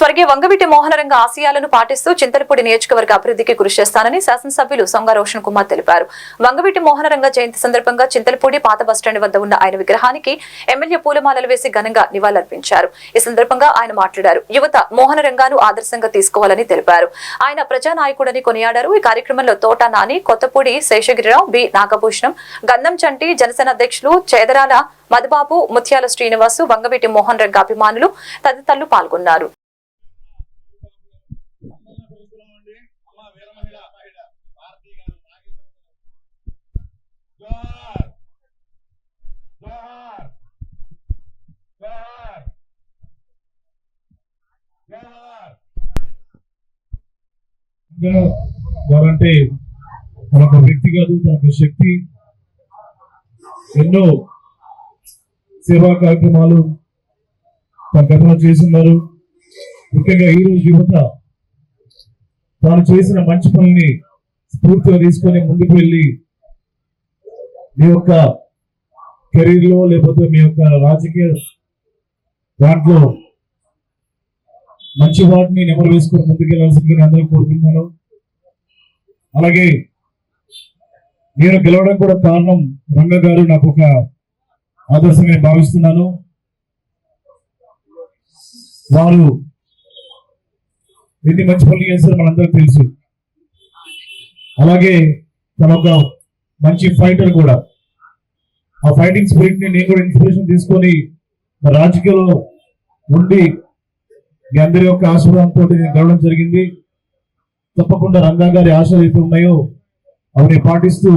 స్వర్గీయ వంగవీటి మోహనరంగ ఆశయాలను పాటిస్తూ చింతలపూడి నియోజకవర్గ అభివృద్ధికి కృషి చేస్తానని శాసనసభ్యులు సొంగ రోషన్ కుమార్ తెలిపారు. వంగవీటి మోహనరంగ జయంతి సందర్భంగా చింతలపూడి పాత బస్టాండ్ వద్ద ఉన్న ఆయన విగ్రహానికి ఎమ్మెల్యే పూలమాలలు వేసి ఘనంగా నివాళులర్పించారు. ఈ సందర్భంగా ఆయన మాట్లాడారు. యువత మోహనరంగాను ఆదర్శంగా తీసుకోవాలని తెలిపారు. ఆయన ప్రజానాయకుడని కొనియాడారు. ఈ కార్యక్రమంలో తోట నాని కొత్తపూడి శేషగిరిరావు బి. నాగభూషణం గంధం చంటి జనసేన అధ్యక్షులు చేదరాల మధుబాబు ముత్యాల శ్రీనివాసు వంగవీటి మోహన్ రంగ అభిమానులు తదితరులు పాల్గొన్నారు. వారంటే ఒక వ్యక్తి కాదు తనకు శక్తి ఎన్నో సేవా కార్యక్రమాలు తన గతంలో చేస్తున్నారు. ముఖ్యంగా ఈ రోజు యువత తాను చేసిన మంచి పనుల్ని స్ఫూర్తిగా తీసుకొని ముందుకు వెళ్ళి మీ యొక్క కెరీర్లో లేకపోతే మీ యొక్క రాజకీయ దాంట్లో మంచి వాటిని నెమరు వేసుకుని ముందుకెళ్ళాల్సిందిగా నేను అందరూ కోరుకుంటున్నాను. అలాగే నేను గెలవడం కూడా కారణం రంగ గారు నాకు ఒక ఆదర్శంగా భావిస్తున్నాను. వారు ఎన్ని మంచి పనులు చేస్తారో మనందరూ తెలుసు. అలాగే తన ఒక మంచి ఫైటర్ కూడా. ఆ ఫైటింగ్ స్పిరిట్ని నేను కూడా ఇన్స్పిరేషన్ తీసుకొని మరి రాజకీయాల్లో ఉండి మీ అందరి యొక్క ఆశీర్వాదంతో నేను గెలవడం జరిగింది. తప్పకుండా రంగా గారి ఆశలు అయితే ఉన్నాయో అవి పాటిస్తూ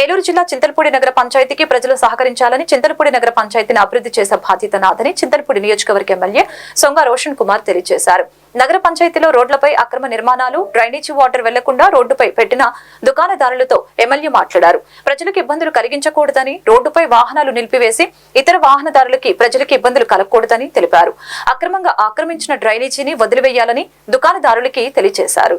ఏలూరు జిల్లా చింతలపూడి నగర పంచాయతీకి ప్రజలు సహకరించాలని చింతలపూడి నగర పంచాయతీని అభివృద్ధి చేసే బాధ్యత నాదని చింతలపూడి నియోజకవర్గ ఎమ్మెల్యే సొంగ రోషన్ కుమార్ తెలియజేశారు. నగర పంచాయతీలో రోడ్లపై అక్రమ నిర్మాణాలు డ్రైనేజీ వాటర్ వెళ్ళకుండా రోడ్డుపై పెట్టిన దుకాణదారులతో ఎమ్మెల్యే మాట్లాడారు. ప్రజలకు ఇబ్బందులు కలిగించకూడదని రోడ్డుపై వాహనాలు నిలిపివేసి ఇతర వాహనదారులకి ప్రజలకు ఇబ్బందులు కలగకూడదని తెలిపారు. అక్రమంగా ఆక్రమించిన డ్రైనేజీని వదిలివేయాలని దుకాణదారులకి తెలియజేశారు.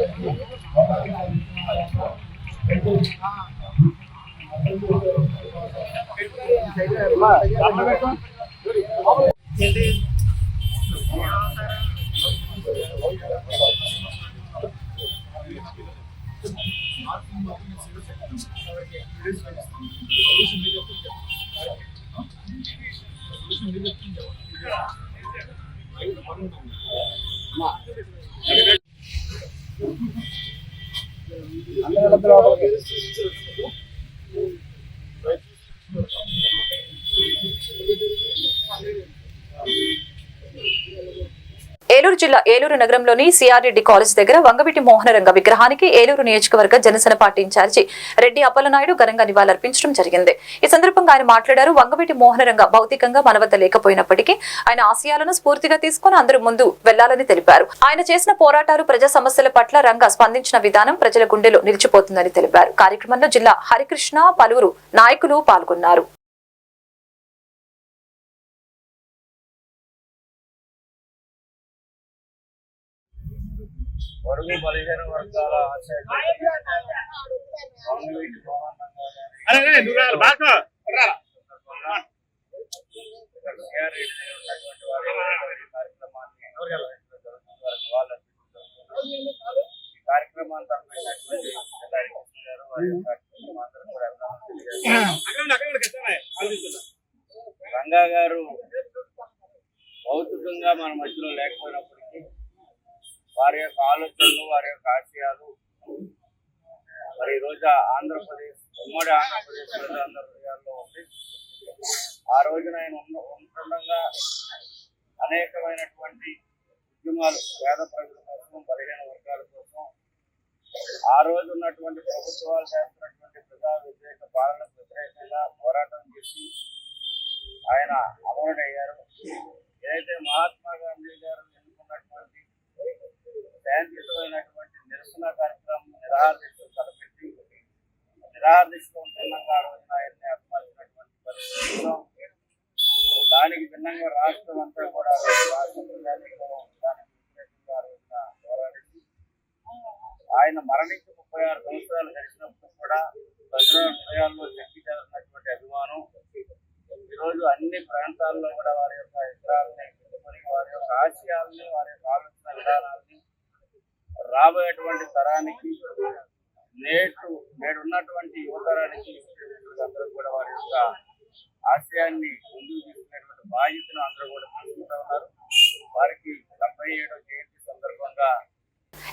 పెట్టు ఏలూరు జిల్లా ఏలూరు నగరంలోని సిఆర్రెడ్డి కాలేజ్ దగ్గర వంగవీటి మోహనరంగ విగ్రహానికి ఏలూరు నియోజకవర్గ జనసేన పార్టీ ఇన్ఛార్జి రెడ్డి అప్పలనాయుడు ఘనంగా నివాళులర్పించడం జరిగింది. ఈ సందర్భంగా ఆయన మాట్లాడారు. వంగవీటి మోహనరంగ భౌతికంగా మన వద్ద లేకపోయినప్పటికీ ఆయన ఆశయాలను స్ఫూర్తిగా తీసుకుని అందరూ ముందు వెళ్ళాలని తెలిపారు. ఆయన చేసిన పోరాటాలు ప్రజా సమస్యల పట్ల రంగ స్పందించిన విధానం ప్రజల గుండెలో నిలిచిపోతుందని తెలిపారు. కార్యక్రమంలో జిల్లా హరికృష్ణ పలువురు నాయకులు పాల్గొన్నారు. యొక్క కార్యక్రమాలందరూ కూడా అభినందనలు తెలియజేస్తున్నాను. రంగా గారు భౌతికంగా మన మధ్యలో లేకపోయినప్పటికీ వారి యొక్క ఆలోచనలు వారి యొక్క ఆశయాలు మరి ఈ రోజు ఆంధ్రప్రదేశ్ ఉమ్మడి ఆంధ్రప్రదేశ్ ప్రజలందరి హృదయాల్లో ఉంది ఆ రోజున ఆయన ఉన్న- ఉంటుండగా అనేకమైనటువంటి ఉద్యమాలు పేద ప్రజల కోసం బలహీన వర్గాల కోసం ఆ రోజు ఉన్నటువంటి ప్రభుత్వాలు చేస్తున్నటువంటి ప్రజా వ్యతిరేక చెప్పి ఆయన అమరుడయ్యారు ఏదైతే మహాత్మా గాంధీ గారు ఎన్నుకున్నటువంటి శాంతియుతమైనటువంటి నిరసన కార్యక్రమం నిరాదీక్ష తలపెట్టి నిరాదీక్ష ఉంటున్నాగా ఆ రోజున ఆయన్ని అభిమానించినటువంటి పరిస్థితుల్లో దానికి భిన్నంగా రాష్ట్రం అంతా కూడా రాష్ట్ర ప్రజానీకం దానికి వ్యతిరేకంగా ఆ రోజున పోరాడింది ఆయన మరణించి ముప్పై ఆరు సంవత్సరాలు గడిచినప్పుడు కూడా ప్రజల హృదయాల్లో శక్తి అభిమానం. ఈరోజు అన్ని ప్రాంతాల్లో కూడా వారి యొక్క యంత్రాలని వారి యొక్క ఆశయాలని వారి యొక్క ఆలోచన విధానాలని రాబోయేటువంటి తరానికి నేటు నేడున్నటువంటి యువతరానికి అందరూ కూడా వారి యొక్క ఆశయాన్ని ముందుకు తీసుకునేటువంటి బాధ్యతను అందరూ కూడా తీసుకుంటా ఉన్నారు. వారికి డెబ్బై ఏడో జయంతి సందర్భంగా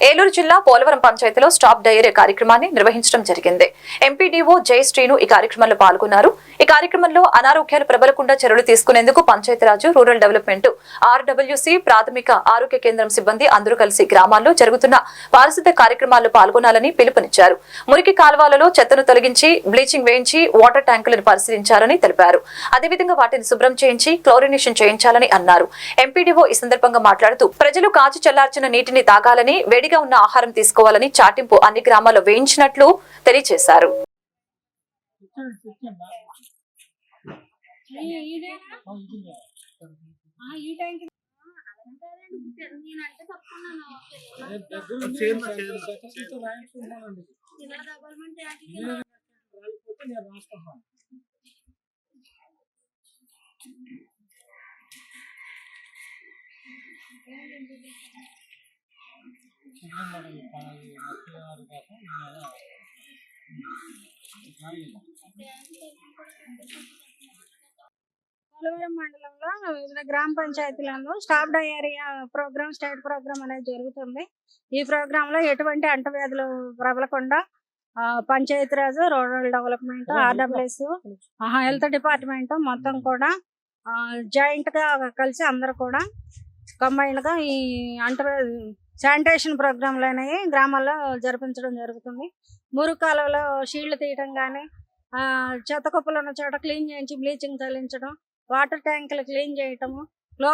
ఏలూరు జిల్లా పోలవరం పంచాయతీలో స్టాప్ డైరీ కార్యక్రమాన్ని నిర్వహించడం జరిగింది. ఎంపీడీఓ జై శ్రీను ఈ కార్యక్రమంలో పాల్గొన్నారు. ఈ కార్యక్రమంలో అనారోగ్యాలు ప్రబలకుండా చర్యలు తీసుకునేందుకు పంచాయతీరాజు రూరల్ డెవలప్మెంట్ ఆర్డబ్ల్యూసీ ప్రాథమిక ఆరోగ్య కేంద్రం సిబ్బంది అందరూ కలిసి గ్రామాల్లో జరుగుతున్న పారిశుద్ధ్య కార్యక్రమాల్లో పాల్గొనాలని పిలుపునిచ్చారు. మురికి కాలువలలో చెత్తను తొలగించి బ్లీచింగ్ వేయించి వాటర్ ట్యాంకులను పరిశీలించాలని తెలిపారు. అదేవిధంగా వాటిని శుభ్రం చేయించి క్లోరినేషన్ చేయించాలని అన్నారు. ఎంపీడీఓ ఈ సందర్భంగా మాట్లాడుతూ ప్రజలు కాచి చల్లార్చిన నీటిని తాగాలని వేడిగా ఉన్న ఆహారం తీసుకోవాలని చాటింపు అన్ని గ్రామాల్లో వేయించినట్లు తెలియజేశారు. ఈ టైంకి నేనంటే తప్పుకున్నాను జిల్లా పోలవరం మండలంలో వివిధ గ్రామ పంచాయతీలలో stop diarrhoea programme state programme అనేది జరుగుతుంది. ఈ ప్రోగ్రాంలో ఎటువంటి అంటవ్యాధులు ప్రబలకుండా ఆ, Panchayati Raj rural development RWS health department మొత్తం కూడా జాయింట్గా కలిసి అందరూ కూడా కంబైన్డ్గా ఈ అంటవ్యాధి శానిటేషన్ ప్రోగ్రాంలు అనేవి గ్రామాల్లో జరిపించడం జరుగుతుంది. మురు కాలువలో షీళ్ళు తీయటం కానీ చెత్త కుప్పలు ఉన్న చోట క్లీన్ చేయించి బ్లీచింగ్ చల్లించడం వాటర్ ట్యాంకులు క్లీన్ చేయటము క్లో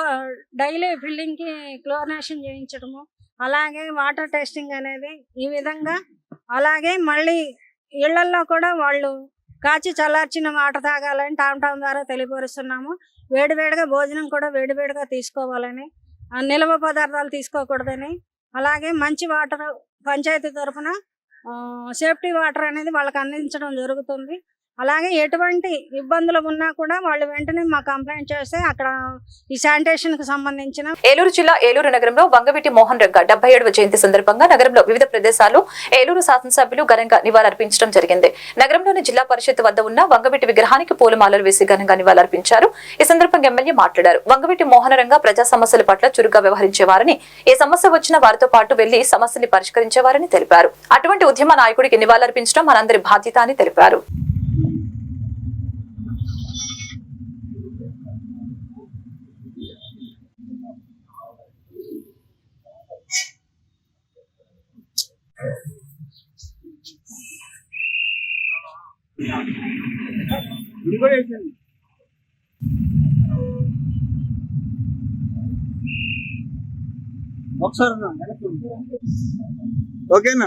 డైలీ ఫిల్లింగ్కి క్లోరినేషన్ చేయించడము అలాగే వాటర్ టెస్టింగ్ అనేది ఈ విధంగా అలాగే మళ్ళీ ఇళ్ళల్లో కూడా వాళ్ళు కాచి చల్లార్చిన వాటర్ తాగాలని టామ్ టామ్ ద్వారా తెలియపరుస్తున్నాము. వేడివేడిగా భోజనం కూడా వేడివేడిగా తీసుకోవాలని నిల్వ పదార్థాలు తీసుకోకూడదని అలాగే మంచి వాటర్ పంచాయతీ తరఫున సేఫ్టీ వాటర్ అనేది వాళ్ళకి అందించడం జరుగుతుంది. అలాగే ఎటువంటి ఇబ్బందులు ఉన్నా కూడా వాళ్ళు వెంటనే మా కంప్లైంట్ చేస్తే అక్కడ ఈ శానిటేషన్కి సంబంధించిన ఏలూరు జిల్లా ఏలూరు నగరంలో వంగవీటి మోహన్ రంగ డెబ్బై ఏడవ జయంతి సందర్భంగా నగరంలో వివిధ ప్రదేశాలు ఏలూరు శాసనసభ్యులు ఘనంగా నివాళులర్పించడం జరిగింది. నగరంలోని జిల్లా పరిషత్ వద్ద ఉన్న వంగవీటి విగ్రహానికి పూలమాలలు వేసి ఘనంగా నివాళులర్పించారు. ఈ సందర్భంగా ఎమ్మెల్యే మాట్లాడారు. వంగవీటి మోహన్ రంగ ప్రజా సమస్యల పట్ల చురుగ్గా వ్యవహరించేవారని ఏ సమస్య వచ్చినా వారితో పాటు వెళ్ళి సమస్యని పరిష్కరించేవారని తెలిపారు. అటువంటి ఉద్యమ నాయకుడికి నివాళులర్పించడం మనందరి బాధ్యత అని తెలిపారు. ఒకసారి ఓకేనా?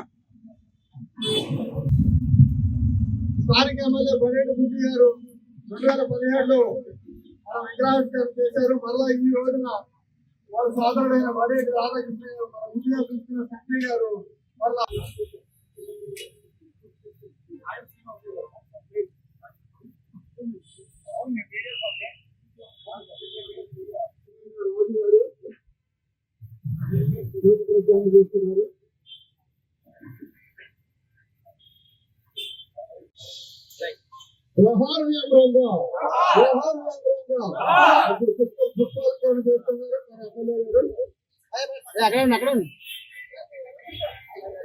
స్థానిక ఎమ్మెల్యే బొరేడు బుద్ధి గారు రెండు వేల పదిహేడులో మన విగ్రహావిష్కరణ చేశారు. మరలా ఈ రోజున వాళ్ళ సోదరుడైన బొరేడు రాధాకృష్ణ గారు మన ముందుగా చూస్తున్న శక్తి గారు మరలా చేస్తున్నారు. వ్యవహార వ్యాపారంగా వ్యవహార వ్యాపారంగా చేస్తున్నారు మన ఎమ్మెల్యే గారు అక్కడ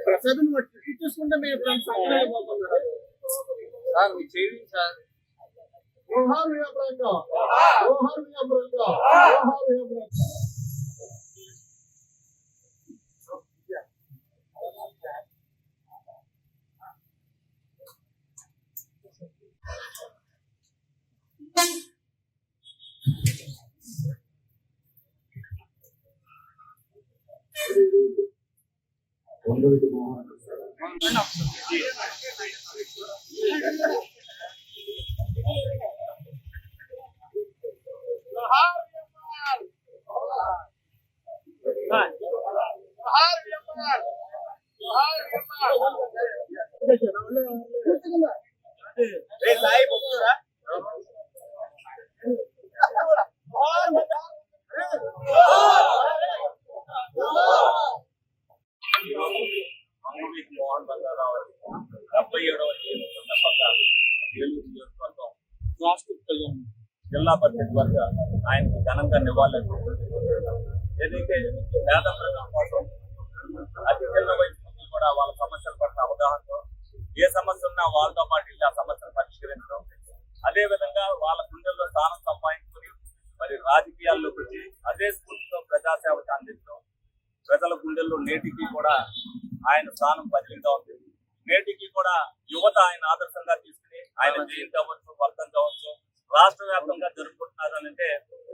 ప్రసాదం ఇచ్చేసుకుంటే మేము ఫ్రెండ్స్ అక్కడే పోతున్నారు. వ్యవహార వ్యాపారంగా వ్యవహార వ్యాపారంగా వ్యవహార వ్యాపారంగా ఏ సాయి వస్తుందా ఈరోజు మంగళగిరి మోహన్ బంగారావు డెబ్బై ఏడవ జయంతి సందర్భంగా ఏలూరు నియోజకవర్గం రాష్ట్ర జిల్లా పరిషత్ వర్గ ఆయనకు ఘనంగా నివాళులర్పించారు ఏదైతే పేద ప్రజల కోసం అతి చిన్న వయసు కూడా వాళ్ళ సమస్యల పట్ల అవగాహనతో ఏ సమస్య ఉన్నా వాళ్ళతో పాటు ఆ సమస్యను పరిష్కరించడం. అదే విధంగా వాళ్ళ గుండెల్లో స్థానం సంపాదించుకుని మరి రాజకీయాల్లోకి వచ్చి అదే స్ఫూర్తితో ప్రజాసేవకు అందించడం ప్రజల గుండెల్లో నేటికి కూడా ఆయన స్థానం బదిలీగా ఉంది నేటికి కూడా యువత ఆయన ఆదర్శంగా తీసుకుని ఆయన జయంతి అవ్వచ్చు వర్ధం కావచ్చు రాష్ట్ర వ్యాప్తంగా జరుపుకుంటున్నారు అని అంటే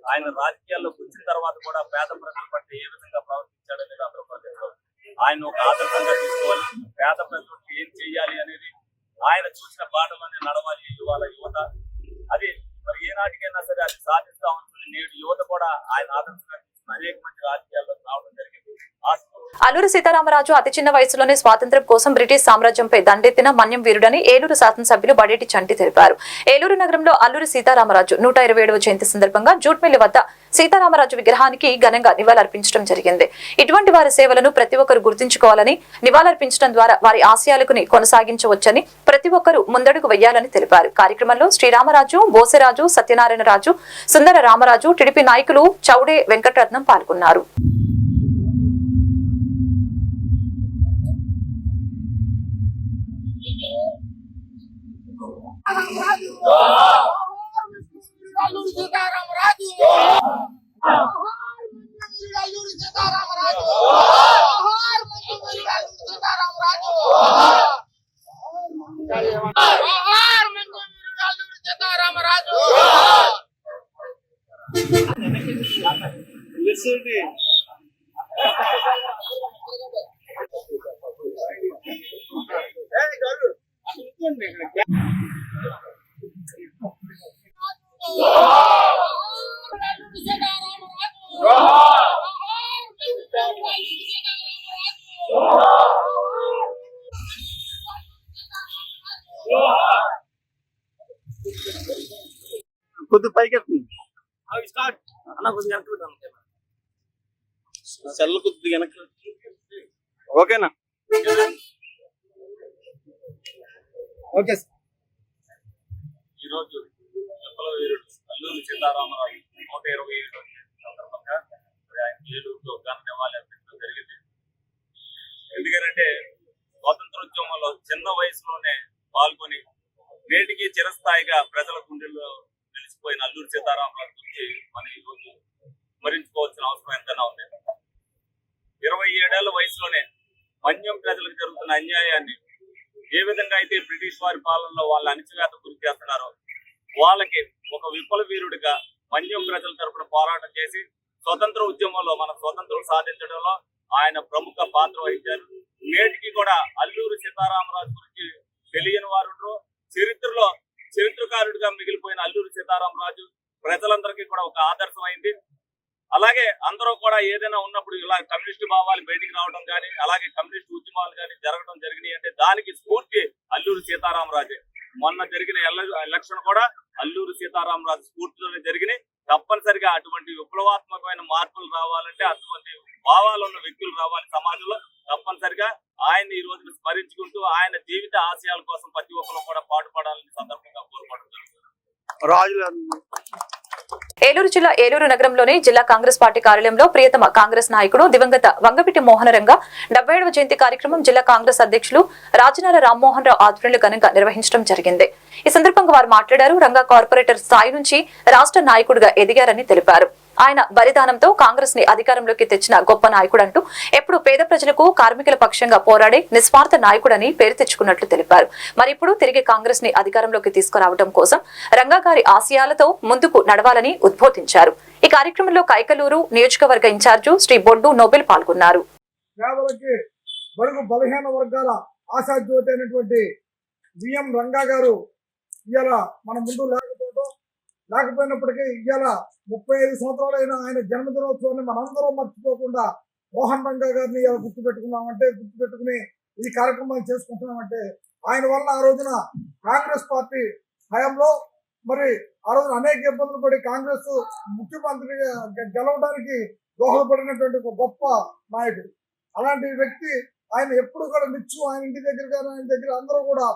ఆయన రాజకీయాల్లోకి వచ్చిన తర్వాత కూడా పేద ప్రజల పట్ల ఏ విధంగా ప్రవర్తించాడనేది ఆంధ్రప్రదేశ్లో ఆయన ఒక ఆదర్శంగా తీసుకోవాలి పేద ప్రజలకు ఏం చెయ్యాలి అనేది ఆయన చూసిన బాటలోనే నడవాలి ఇవాళ యువత అది మరి ఏనాటికైనా సరే అది సాధిస్తా ఉంటుంది నేడు యువత కూడా ఆయన ఆదర్శంగా తీసుకుని అనేక మంది రాజకీయాల్లో రావడం జరిగింది ఆ అల్లూరి సీతారామరాజు అతి చిన్న వయసులోనే స్వాతంత్ర్యం కోసం బ్రిటిష్ సామ్రాజ్యంపై దండెత్తిన మన్యం వీరుడని ఏలూరు శాసనసభ్యులు బడేటి చంటి తెలిపారు. ఏలూరు నగరంలో అల్లూరి సీతారామరాజు నూట ఇరవై ఏడవ జయంతి సందర్భంగా జూట్మిల్లి వద్ద సీతారామరాజు విగ్రహానికి ఘనంగా నివాళులర్పించడం జరిగింది. ఇటువంటి వారి సేవలను ప్రతి ఒక్కరు గుర్తుంచుకోవాలని నివాళులర్పించడం ద్వారా వారి ఆశయాలకు కొనసాగించవచ్చని ప్రతి ఒక్కరూ ముందడుగు వెయ్యాలని తెలిపారు. కార్యక్రమంలో శ్రీరామరాజు బోసరాజు సత్యనారాయణ రాజు సుందర రామరాజు టిడిపి నాయకులు చౌడే వెంకటరత్నం పాల్గొన్నారు. అల్లూరి సీతారామరాజు అల్లూరి సీతారామరాజు అల్లూరి సీతారామరాజు అల్లూరి సీతారామరాజు అల్లూరి కొద్ది పైకి ఎత్తుంది అన్న కొద్దిగా వెనక్కి పెట్టు అన్న. సెల్ కొద్దిగా వెనక్కి ఓకేనా? ఓకే ఈ రోజు విప్లవ వీరుడు అల్లూరి నూట ఇరవై ఏడు సందర్భంగా ఆయన ఏలూరులో ఘన నివాళి అర్పించడం జరిగింది. ఎందుకంటే స్వాతంత్రోద్యమంలో చిన్న వయసులోనే పాల్గొని నేటికి చిరస్థాయిగా ప్రజల గుండెల్లో నిలిచిపోయిన అల్లూరి సీతారామరాజు గురించి మనం ఈ రోజు స్మరించుకోవాల్సిన అవసరం ఎంతైనా ఉంది. ఇరవై ఏడేళ్ళ వయసులోనే మన్యం ప్రజలకు జరుగుతున్న అన్యాయాన్ని ఏ విధంగా అయితే బ్రిటిష్ వారి పాలనలో వాళ్ళ అణచివేత గురి చేస్తున్నారో వాళ్ళకి ఒక విఫల వీరుడిగా మన్యం ప్రజల తరపున పోరాటం చేసి స్వతంత్ర ఉద్యమంలో మన స్వతంత్రం సాధించడంలో ఆయన ప్రముఖ పాత్ర వహించారు. నేటికి కూడా అల్లూరు సీతారామరాజు గురించి తెలియని వారు చరిత్రలో చరిత్రకారుడిగా మిగిలిపోయిన అల్లూరు సీతారామరాజు ప్రజలందరికీ కూడా ఒక ఆదర్శం అయింది అలాగే అందరూ కూడా ఏదైనా ఉన్నప్పుడు ఇలా కమ్యూనిస్ట్ భావాలు బయటికి రావడం కానీ అలాగే కమ్యూనిస్ట్ ఉద్యమాలు కానీ జరగడం జరిగినాయి అంటే దానికి స్ఫూర్తి అల్లూరు సీతారామరాజే. మొన్న జరిగిన ఎలక్షన్ కూడా అల్లూరు సీతారామరాజు స్ఫూర్తితోనే జరిగినాయి. తప్పనిసరిగా అటువంటి విప్లవాత్మకమైన మార్పులు రావాలంటే అటువంటి భావాలు ఉన్న వ్యక్తులు రావాలి సమాజంలో. తప్పనిసరిగా ఆయన ఈ రోజున స్మరించుకుంటూ ఆయన జీవిత ఆశయాల కోసం ప్రతి ఒక్కరు కూడా పాటుపడాలని సందర్భంగా కోరుకోవడం జరుగుతుంది. రాజులు జిల్లా ఏలూరు నగరంలోని జిల్లా కాంగ్రెస్ పార్టీ కార్యాలయంలో ప్రియతమ కాంగ్రెస్ నాయకుడు దివంగత వంగపిటి మోహనరంగ డెబ్బై ఏడవ జయంతి కార్యక్రమం జిల్లా కాంగ్రెస్ అధ్యక్షులు రాజనాల రామ్మోహన్ రావు ఆధ్వర్యంలో ఘనంగా నిర్వహించడం జరిగింది. ఈ సందర్భంగా వారు మాట్లాడారు. రంగా కార్పొరేటర్ స్థాయి నుంచి రాష్ట్ర నాయకుడిగా ఎదిగారని తెలిపారు. ఆయన బలిదానంతో కాంగ్రెస్ని అధికారంలోకి తెచ్చిన గొప్ప నాయకుడు అంటూ ఎప్పుడు పేద ప్రజలకు కార్మికుల పక్షంగా పోరాడే నిస్వార్థ నాయకుడని పేరు తెచ్చుకున్నట్లు తెలిపారు. మరి ఇప్పుడు తిరిగి కాంగ్రెస్ని అధికారంలోకి తీసుకురావడం కోసం రంగా గారి ఆశయాలతో ముందుకు నడవాలని ఉద్బోధించారు. ఈ కార్యక్రమంలో కైకలూరు నియోజకవర్గ ఇన్ఛార్జు శ్రీ బొడ్డు నోబెల్ పాల్గొన్నారు. బలహీన వర్గాల ఆశాజ్యోతి అయినటువంటి విఎం రంగా గారు ఇవాళ మన ముందు లేకపోతే లేకపోయినప్పటికీ ఇవాళ ముప్పై ఐదు సంవత్సరాలైన ఆయన జన్మదినోత్సవాన్ని మనందరం మర్చిపోకుండా మోహన్ రంగా గారిని ఇలా గుర్తు పెట్టుకున్నామంటే గుర్తు పెట్టుకుని ఈ కార్యక్రమాలు చేసుకుంటున్నామంటే ఆయన వల్ల ఆ రోజున కాంగ్రెస్ పార్టీ హయాంలో మరి ఆ రోజున అనేక ఇబ్బందులు పడి కాంగ్రెస్ ముఖ్యమంత్రి గెలవడానికి దోహదపడినటువంటి ఒక గొప్ప నాయకుడు. అలాంటి వ్యక్తి ఆయన ఎప్పుడు కూడా నిత్యం ఆయన ఇంటి దగ్గర కానీ ఆయన దగ్గర అందరూ కూడా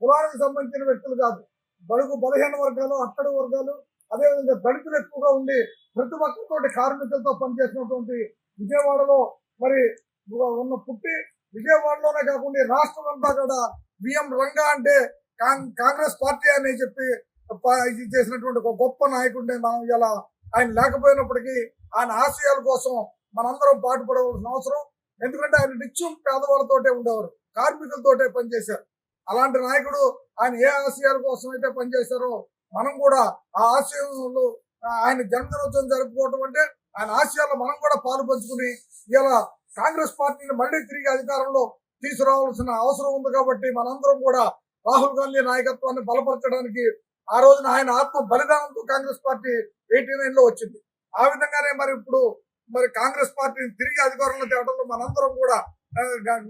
కులానికి సంబంధించిన వ్యక్తులు కాదు. బడుగు బలహీన వర్గాలు అట్టడి వర్గాలు అదేవిధంగా దళితులు ఎక్కువగా ఉండి ప్రతి ఒక్కరితోటి కార్మికులతో పనిచేసినటువంటి విజయవాడలో మరి ఉన్న పుట్టి విజయవాడలోనే కాకుండా రాష్ట్రం అంతా కూడా బిఎం రంగా అంటే కాంగ్రెస్ పార్టీ అని చెప్పి చేసినటువంటి ఒక గొప్ప నాయకుడిని మనం ఇలా ఆయన లేకపోయినప్పటికీ ఆయన ఆశయాల కోసం మనందరం పాటుపడవలసిన అవసరం. ఎందుకంటే ఆయన నిత్యం పేదవాళ్ళతోటే ఉండేవారు. కార్మికులతోటే పనిచేశారు. అలాంటి నాయకుడు ఆయన ఏ ఆశయాల కోసం అయితే పనిచేశారో మనం కూడా ఆ ఆశయాలు ఆయన జన్మదినోత్సవం జరుపుకోవటం అంటే ఆయన ఆశయాల్లో మనం కూడా పాలు పంచుకుని ఇలా కాంగ్రెస్ పార్టీని మళ్ళీ తిరిగి అధికారంలో తీసుకురావాల్సిన అవసరం ఉంది కాబట్టి మనందరం కూడా రాహుల్ గాంధీ నాయకత్వాన్ని బలపరచడానికి ఆ రోజున ఆయన ఆత్మ బలిదానంతో కాంగ్రెస్ పార్టీ ఎయిటీ నైన్లో వచ్చింది. ఆ విధంగానే మరి ఇప్పుడు మరి కాంగ్రెస్ పార్టీని తిరిగి అధికారంలో తేవడంలో మనందరం కూడా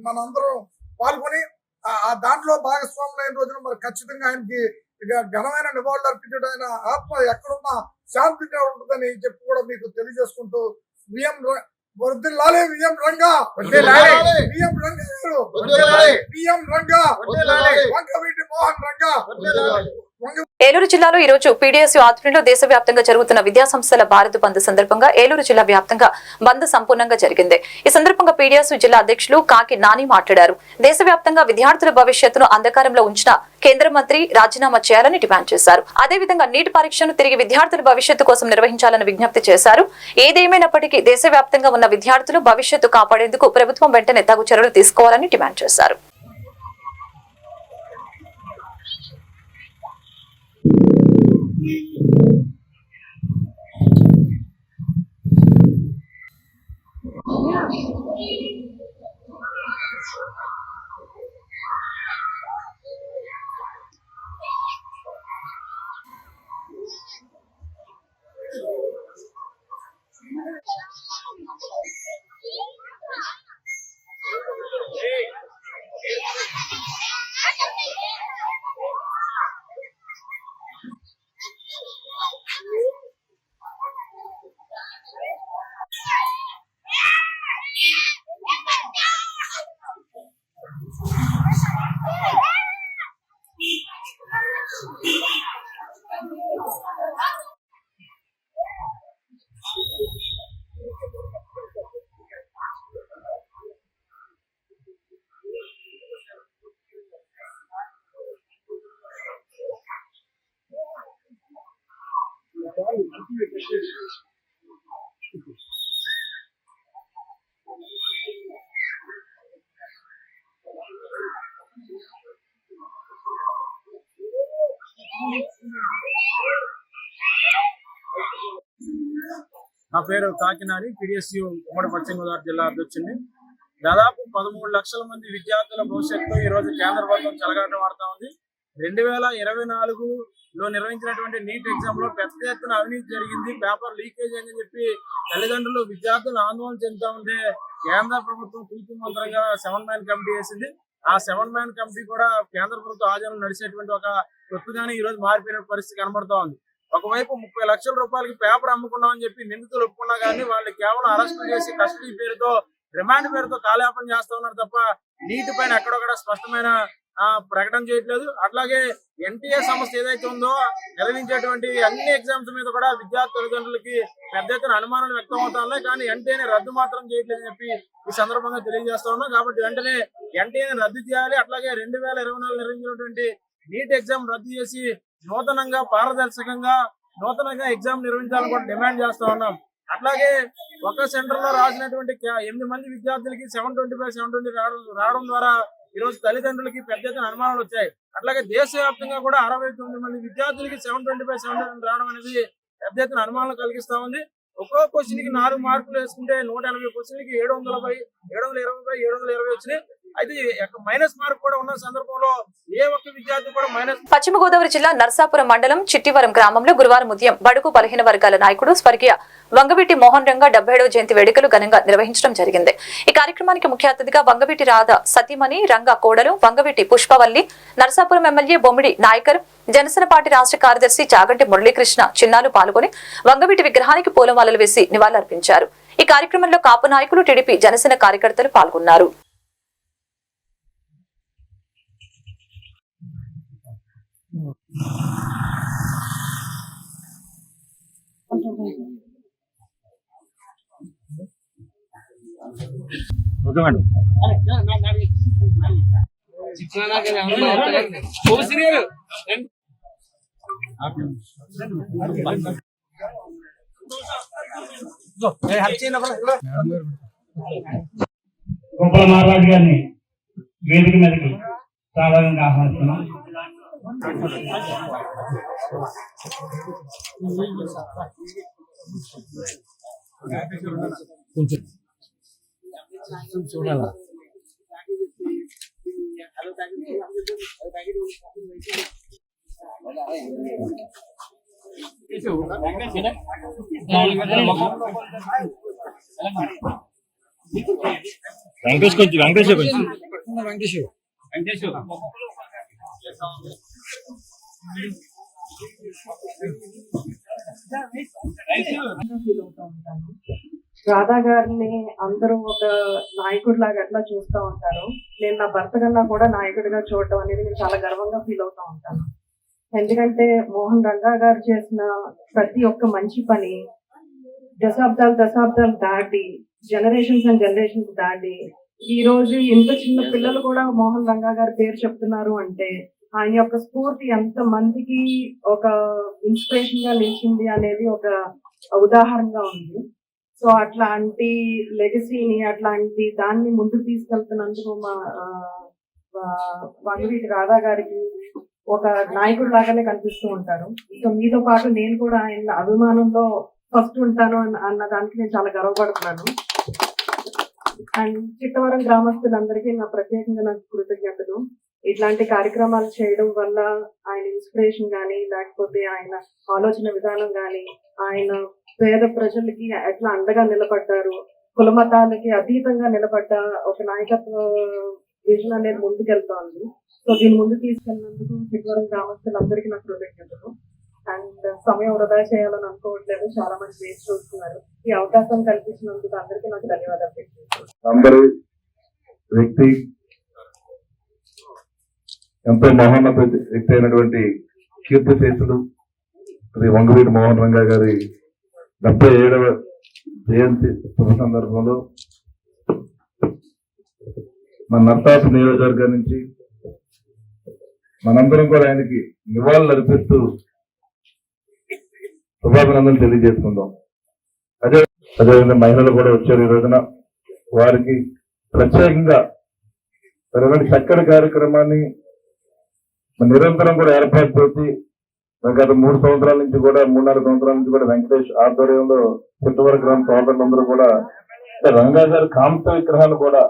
మనందరం పాల్గొని ఆ- దాంట్లో భాగస్వాములు అయిన రోజున మరి ఖచ్చితంగా ఆయనకి ఇక ఘనమైన నివాళులు అర్పించడం ఆయన ఆత్మ ఎక్కడున్నా శాంతిగా ఉంటుందని చెప్పి కూడా మీకు తెలియజేసుకుంటూ విఎం వర్ధిల్లాలే విఎం రంగా. విఎం రంగా గారు. విఎం రంగా వర్ధిల్లాలే. వంకవీటి మోహన్ రంగా ఏలూరు జిల్లాలో ఈ రోజు పీడీఎస్ ఆధ్వర్యంలో దేశవ్యాప్తంగా జరుగుతున్న విద్యాసంస్థల భారత్ బంద్ సందర్భంగా ఏలూరు జిల్లా వ్యాప్తంగా బంద్ సంపూర్ణంగా జరిగింది. ఈ సందర్భంగా పీడీఎస్ జిల్లా అధ్యక్షులు కాకి నాని మాట్లాడారు. దేశవ్యాప్తంగా విద్యార్థుల భవిష్యత్తును అంధకారంలో ఉంచిన కేంద్ర మంత్రి రాజీనామా చేయాలని డిమాండ్ చేశారు. అదేవిధంగా నీట్ పరీక్షను తిరిగి విద్యార్థుల భవిష్యత్తు కోసం నిర్వహించాలని విజ్ఞప్తి చేశారు. ఏదేమైనప్పటికీ దేశవ్యాప్తంగా ఉన్న విద్యార్థులు భవిష్యత్తు కాపాడేందుకు ప్రభుత్వం వెంటనే తగు చర్యలు తీసుకోవాలని డిమాండ్ చేశారు. నా పేరు కాకినాడి పిడిఎస్యు ఉమ్మడి పశ్చిమ గోదావరి జిల్లా అధ్యక్షుడిని. దాదాపు పదమూడు లక్షల మంది విద్యార్థుల భవిష్యత్తు ఈ రోజు కేంద్ర ప్రభుత్వం చెలగాటం ఆడుతా ఉంది. రెండు వేల ఇరవై నాలుగులో నిర్వహించినటువంటి నీట్ ఎగ్జామ్లో పెద్ద ఎత్తున అవినీతి జరిగింది. పేపర్ లీకేజ్ అని చెప్పి తల్లిదండ్రులు విద్యార్థులు ఆందోళన చెందుతా ఉంటే కేంద్ర ప్రభుత్వం కూతు మంత్రంగా సెవెన్ మ్యాన్ కమిటీ వేసింది. ఆ సెవెన్ మ్యాన్ కమిటీ కూడా కేంద్ర ప్రభుత్వ ఆధ్వర్యంలో నడిచేటువంటి ఒక తొత్తుగానే ఈ రోజు మారిపోయిన పరిస్థితి కనబడుతోంది ఉంది. ఒకవైపు ముప్పై లక్షల రూపాయలకి పేపర్ అమ్ముకున్నామని చెప్పి నిందితులు ఒప్పుకున్నా కానీ వాళ్ళు కేవలం అరెస్ట్ చేసి కస్టడీ పేరుతో రిమాండ్ పేరుతో కాలయాపన చేస్తా ఉన్నారు తప్ప నీటి పైన ఎక్కడొక్కడ స్పష్టమైన ఆ, ప్రకటన చేయట్లేదు. అట్లాగే ఎన్టీఏ సంస్థ ఏదైతే ఉందో నిర్వహించేటువంటి అన్ని ఎగ్జామ్స్ మీద కూడా విద్యార్థి తల్లిదండ్రులకి పెద్ద ఎత్తున అనుమానాలు వ్యక్తం అవుతా ఉన్నాయి. కానీ ఎన్టీఏని రద్దు మాత్రం చేయట్లేదని చెప్పి ఈ సందర్భంగా తెలియజేస్తా ఉన్నాం. కాబట్టి వెంటనే ఎన్టీఏని రద్దు చేయాలి. అట్లాగే రెండు వేల ఇరవై నాలుగు నిర్వహించినటువంటి నీట్ ఎగ్జామ్ రద్దు చేసి నూతనంగా పారదర్శకంగా నూతనంగా ఎగ్జామ్ నిర్వహించాలని కూడా డిమాండ్ చేస్తా ఉన్నాం. అట్లాగే ఒక సెంటర్లో రాసినటువంటి ఎనిమిది మంది విద్యార్థులకి seven twenty five seven twenty రావడం ద్వారా ఈ రోజు తల్లిదండ్రులకి పెద్ద ఎత్తున అనుమానాలు వచ్చాయి. అట్లాగే దేశవ్యాప్తంగా కూడా అరవై తొమ్మిది మంది విద్యార్థులకి seven twenty five seven twenty రావడం అనేది పెద్ద ఎత్తున అనుమానాలు కలిగిస్తా ఉంది. ఒక్కో క్వశ్చన్కి నాలుగు మార్కులు వేసుకుంటే నూట ఎనభై క్వశ్చన్లకి ఏడు వందల పై ఏడు వందల ఇరవై పై ఏడు వందల ఇరవై వచ్చినాయి. అయితే మైనస్ మార్క్ కూడా ఉన్న సందర్భంలో ఏ ఒక్క విద్యార్థి కూడా మైనస్ పశ్చిమ గోదావరి జిల్లా నర్సాపురం మండలం చిట్టివరం గ్రామంలో గురువారం ఉదయం బడుగు బలహీన వర్గాల నాయకుడు స్వర్గీయ వంగవీటి మోహన్ రంగ డెబ్బై ఏడవ జయంతి వేడుకలు ఘనంగా నిర్వహించడం జరిగింది. ఈ కార్యక్రమానికి ముఖ్య అతిథిగా వంగవీటి రాధ సతీమణి రంగ కోడలు వంగవీటి పుష్పవల్లి నర్సాపురం ఎమ్మెల్యే బొమ్మిడి నాయకర్ జనసేన పార్టీ రాష్ట్ర కార్యదర్శి చాగంటి మురళీకృష్ణ చిన్నాలు పాల్గొని వంగవీటి విగ్రహానికి పూలమాలలు వేసి నివాళులర్పించారు. ఈ కార్యక్రమంలో కాపు నాయకులు టీడీపీ జనసేన కార్యకర్తలు పాల్గొన్నారు. గొప్పల మహారాజు గారిని వేదిక మీదకి సాధారణంగా ఆహ్వానిస్తున్నాం. వెంకటేష్ కొంచెం వెంకటేష్ కొంచెం. అవుతూ ఉంటాను రాధా గారిని అందరూ ఒక నాయకుడు లాగా అట్లా చూస్తూ ఉంటారు? నేను నా భర్త కన్నా కూడా నాయకుడిగా చూడటం అనేది నేను చాలా గర్వంగా ఫీల్ అవుతూ ఉంటాను. ఎందుకంటే మోహన్ రంగా గారు చేసిన ప్రతి ఒక్క మంచి పని దశాబ్దాలు దశాబ్దాలు దాటి జనరేషన్స్ అండ్ జనరేషన్స్ దాటి ఈ రోజు ఇంత చిన్న పిల్లలు కూడా మోహన్ రంగా గారి పేరు చెప్తున్నారు అంటే ఆయన యొక్క స్ఫూర్తి ఎంత మందికి ఒక ఇన్స్పిరేషన్గా నిలిచింది అనేది ఒక ఉదాహరణగా ఉంది. సో అట్లాంటి లెగసీని అట్లాంటి దాన్ని ముందుకు తీసుకెళ్తున్నందుకు మా వంగవీటి రాధా గారికి ఒక నాయకుడు లాగానే కనిపిస్తూ ఉంటారు. సో మీతో పాటు నేను కూడా ఆయన అభిమానంలో ఫస్ట్ ఉంటాను అన్న అన్న దానికి నేను చాలా గర్వపడుతున్నాను. అండ్ చిట్టవరం గ్రామస్తులందరికీ నా ప్రత్యేకంగా నాకు కృతజ్ఞతలు. ఇట్లాంటి కార్యక్రమాలు చేయడం వల్ల ఆయన ఇన్స్పిరేషన్ కానీ లేకపోతే ఆయన ఆలోచన విధానం కానీ ఆయన పేద ప్రజలకి ఎట్లా అండగా నిలబడ్డారు కుల మతాలకి అతీతంగా నిలబడ్డ ఒక నాయకత్వ విజన్ అనేది ముందుకెళ్తోంది. సో దీని ముందు తీసుకెళ్ళినందుకు చిట్టవరం గ్రామస్తులందరికీ నాకు కృతజ్ఞతలు. అండ్ సమయం వృధా చేయాలని అనుకోవట్లేదు చాలా మంది వేచి చూస్తున్నారు. ఈ అవకాశం కల్పించినందుకు అందరికీ నాకు ధన్యవాదాలు వ్యక్తి ఎంతో మహోన్నత వ్యక్తి అయినటువంటి కీర్తి శేషులు శ్రీ వంగవీటి మోహన్ రంగా గారి డెబ్బై ఏడవ జయంతి శుభ సందర్భంలో మన నర్తాపు నియోజకవర్గం నుంచి మనందరం కూడా ఆయనకి నివాళులు అర్పిస్తూ శుభాభినందనలు తెలియజేసుకుందాం. అదే అదేవిధంగా మహిళలు కూడా వచ్చారు ఈ రోజున. వారికి ప్రత్యేకంగా ఇలాంటి చక్కటి కార్యక్రమాన్ని నిరంతరం కూడా ఏర్పాటు చేసి గత మూడు సంవత్సరాల నుంచి కూడా మూడున్నర సంవత్సరాల నుంచి కూడా వెంకటేష్ ఆధ్వర్యంలో చుట్టువర గ్రామ సోదరులందరూ కూడా రంగాచారి గారి కాంత విగ్రహాలు కూడా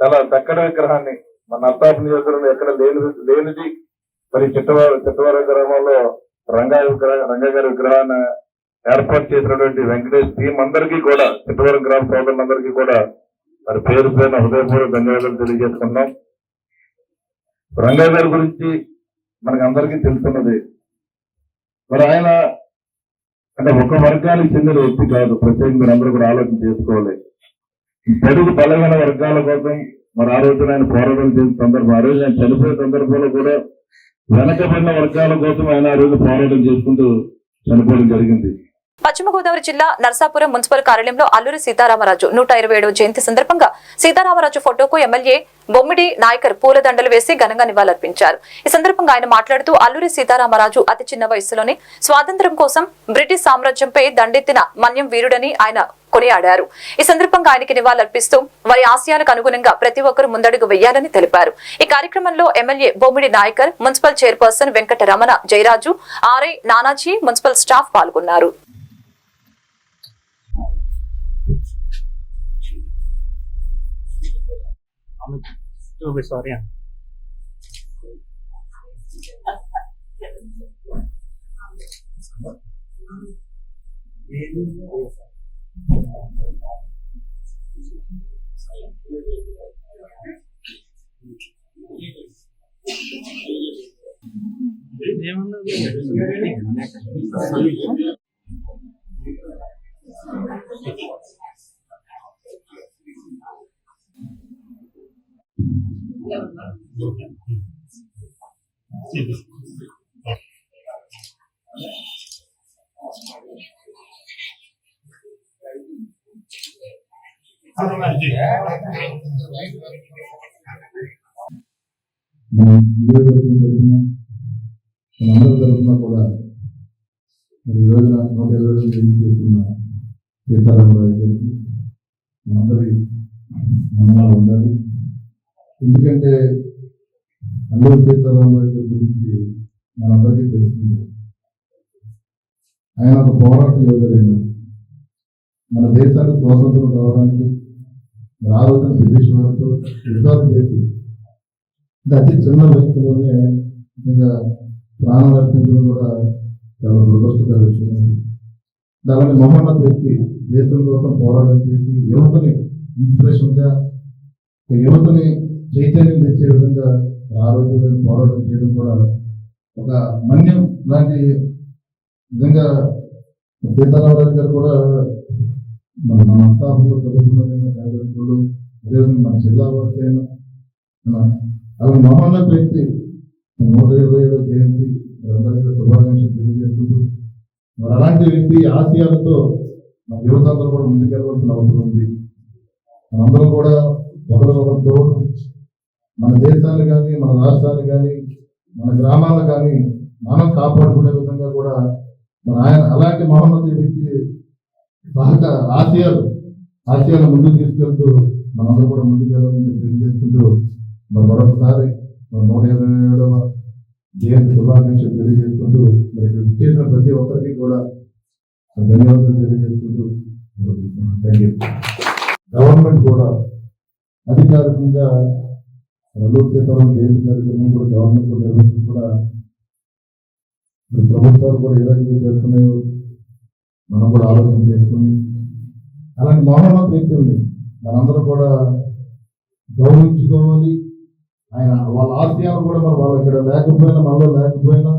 చాలా చక్కటి విగ్రహాన్ని మన నర్తాపు నియోజకవర్గంలో ఎక్కడ లేని లేనిది మరి చిట్టవర చిట్టవర గ్రామంలో రంగా విగ్రహ గారి విగ్రహాన్ని ఏర్పాటు చేసినటువంటి వెంకటేష్ టీం అందరికీ కూడా చిట్టవరం గ్రామ సోదరులందరికీ కూడా మరి పేరు పేరున హృదయపూర్వక ధన్యవాదాలు తెలియజేసుకున్నాం రంగయ్య గారి గురించి మనకు అందరికీ తెలుస్తున్నది మరి ఆయన అంటే ఒక వర్గానికి చెందిన వ్యక్తి కాదు. ప్రత్యేకంగా మీరు అందరూ కూడా ఆలోచన చేసుకోవాలి. తెలుగు బలమైన వర్గాల కోసం మరి ఆ రోజున ఆయన పోరాటం చేసిన సందర్భం ఆ రోజు ఆయన చనిపోయే సందర్భంలో కూడా వెనకబడిన వర్గాల కోసం ఆయన ఆ రోజు పోరాటం చేసుకుంటూ చనిపోవడం జరిగింది. పశ్చిమ గోదావరి జిల్లా నర్సాపురం మున్సిపల్ కార్యాలయంలో అల్లూరి సీతారామరాజు నూట ఇరవై ఏడవ జయంతి సందర్భంగా సీతారామరాజు ఫోటోకు ఎమ్మెల్యే బొమ్మిడి నాయకర్ పూలదండలు వేసి ఘనంగా నివాళులర్పించారు. ఈ సందర్భంగా ఆయన మాట్లాడుతూ అల్లూరి సీతారామరాజు అతి చిన్న వయసులోనే స్వాతంత్ర్యం కోసం బ్రిటిష్ సామ్రాజ్యంపై దండెత్తిన మన్యం వీరుడని ఆయన కొనియాడారు. ఈ సందర్భంగా ఆయనకి నివాళులర్పిస్తూ వారి ఆశయాలకు అనుగుణంగా ప్రతి ఒక్కరూ ముందడుగు వేయాలని తెలిపారు. ఈ కార్యక్రమంలో MLA Bommidi Nayakar municipal chairperson Venkata Ramana Jayaraju RI Nanaji municipal staff పాల్గొన్నారు. I'm a little bit sorry. ఏమన్నా మనం నియోజకవర్గం తరఫున మనందరి తరఫున కూడా మరి ఈ రోజున నూట ఇరవై రెండు ఎన్నిక చేస్తున్న సీతారామరాజు గారికి ఎందుకంటే అల్లూరు సీతారాం గారి గురించి మనందరికీ తెలిసిందే. ఆయన ఒక పోరాట యోధుడైన. మన దేశానికి స్వాతంత్రం రావడానికి రావడం బ్రిటిష్ వారితో యుద్ధాలు చేసి అతి చిన్న వయసులోనే ఇంకా ప్రాణాలు అర్పించడం కూడా చాలా దురదృష్టకర విషయం అంటే అలాంటి మహోన్నత వ్యక్తి దేశం కోసం పోరాటం చేసి యువతని ఇన్స్పిరేషన్గా యువతని చైతన్యం తెచ్చే విధంగా ఆ రోజు పోరాటం చేయడం కూడా ఒక మన్యం లాంటి విధంగా సీతారామరాజు గారు కూడా మన మన ఉత్సాహంలో చదువుకున్నదైనా కార్యదర్శులు అదేవిధంగా మన జిల్లా వారికి అయినా మన అలా మహోన్నత వ్యక్తి నూట ఇరవై ఏడో జయంతి అందరికీ శుభాకాంక్షలు తెలియజేస్తుంటూ మరి అలాంటి వ్యక్తి ఆశయాలతో మన యువత అందరూ కూడా ముందుకెళ్ళవలసిన అవసరం ఉంది. మనందరం కూడా ఒకరు ఒకరు మన దేశాన్ని కానీ మన రాష్ట్రాన్ని కానీ మన గ్రామాలను కానీ మనం కాపాడుకునే విధంగా కూడా మన ఆయన అలాంటి మహోన్నత వ్యక్తి సహక ఆశయాలు ఆశయాలు ముందుకు తీసుకెళ్తూ మనందరూ కూడా ముందుకెళ్ళాలని చెప్పి తెలియజేస్తుంటూ మరి మరొకసారి మన నూట ఇరవై ఏడవ జయంతి శుభాకాంక్షలు తెలియజేసుకుంటూ మరి ఇక్కడ చేసిన ప్రతి ఒక్కరికి కూడా ధన్యవాదాలు తెలియజేసుకుంటూ గవర్నమెంట్ కూడా అధికారికంగా అల్లూరు సీతారాం జయంతి కార్యక్రమం కూడా గవర్నమెంట్ నిర్వహించడం కూడా ప్రభుత్వాలు కూడా ఏ రకంగా చేస్తున్నాయో మనం కూడా ఆలోచన చేసుకుని అలాంటి మహోన్నత వ్యక్తుల్ని మనందరూ కూడా గౌరవించుకోవాలి. ఆయన వాళ్ళ ఆశయాలు కూడా మరి వాళ్ళ ఇక్కడ లేకపోయినా మనలో లేకపోయినా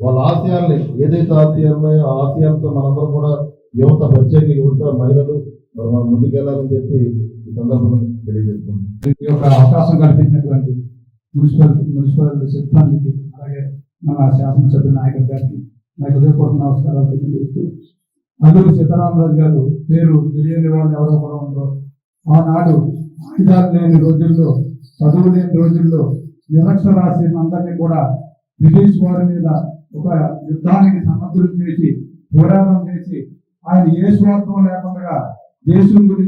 వాళ్ళ ఆశయాల్ని ఏదైతే ఆశయాలు ఉన్నాయో ఆ ఆశయాలతో మనందరం కూడా యువత ప్రత్యేక యువత మహిళలు మరి మనం ముందుకెళ్ళాలని చెప్పి ఈ సందర్భంగా తెలియజేస్తున్నాం ఈ యొక్క అవకాశం కల్పించినటువంటి మున్సిపల్ మున్సిపల్ సిబ్బందికి అలాగే మన శాసనసభ్యుల నాయకుల గారికి నాకు హృదయపూర్వక నమస్కారాలు తెలియజేస్తూ అల్లూరి సీతారామరాజు గారు పేరు తెలియని వాళ్ళు ఎవరో కూడా ఉండరు. ఆనాడు ఆయుధాలు లేని రోజుల్లో చదువు లేని రోజుల్లో నిరక్షరాశి అందరినీ కూడా బ్రిటిష్ వారి మీద ఒక యుద్ధానికి సమర్థులు చేసి పోరాటం చేసి ఆయన ఏ స్వార్థం లేకుండా దేశం గురించి